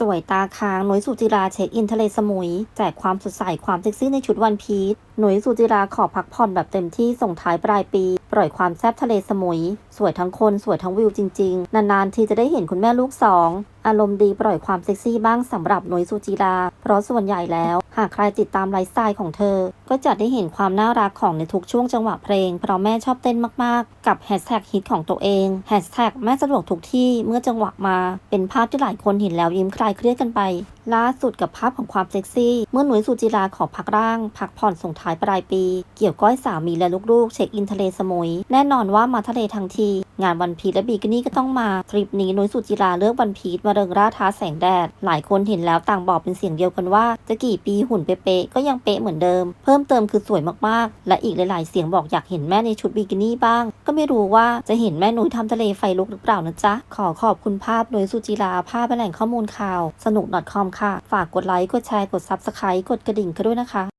สวยตาค้างหนุยสุจิราเช็คอินทะเลสมุย แจกความสดใสความเซ็กซี่ในชุดวันพีช หนุยสุจิราขอพักผ่อนแบบเต็มที่ส่งท้ายปลายปี ปล่อยความแซ่บทะเลสมุย สวยทั้งคนสวยทั้งวิวจริง ๆ นานๆ ทีจะได้เห็นคุณแม่ลูกสองอารมณ์ดีปล่อยความเซ็กซี่บ้างสำหรับหนุยสุจิราเพราะส่วนใหญ่แล้ว หากใครติดตามไลฟ์สไตล์ของเธอ ก็จะได้เห็นความน่ารักของในทุกช่วงจังหวะเพลง เพราะแม่ชอบเต้นมากๆ กับแฮชแท็กฮิตของตัวเองแฮชแท็กแม่สะดวกทุกที่เมื่อจังหวะมา เป็นภาพที่หลายคนเห็นแล้วยิ้มคลายเครียดกันไปล่าสุดกับภาพของความเซ็กซี่ เมื่อหนุยสุจิราขอพักร่าง พักผ่อนส่งท้ายปลายปี เกี่ยวก้อยสามีและลูกๆ เช็คอินทะเลสมุย แน่นอนว่ามาทะเลทั้งที งานวันพีชและบีกินี่ก็ต้องมาทริปนี้นุ้ยสุจิราเลือกวันพีชมาเริงร่าท้าแสงแดด หลายคนเห็นแล้วต่างบอกเป็นเสียงเดียวกันว่า จะกี่ปีหุ่นเป๊ะๆก็ยังเป๊ะเหมือนเดิม เพิ่มเติมคือสวยมากๆ และอีกหลายๆ เสียงบอกอยากเห็นแม่ในชุดบิกินี่บ้าง ก็ไม่รู้ว่าจะเห็นแม่นุ้ยทำทะเลไฟลุกหรือเปล่านะจ๊ะ ขอขอบคุณภาพนุ้ยสุจิราภาพแหล่งข้อมูลข่าว สนุก .com ค่ะ ฝากกดไลค์กดแชร์กด Subscribe กดกระดิ่งกันด้วยนะคะ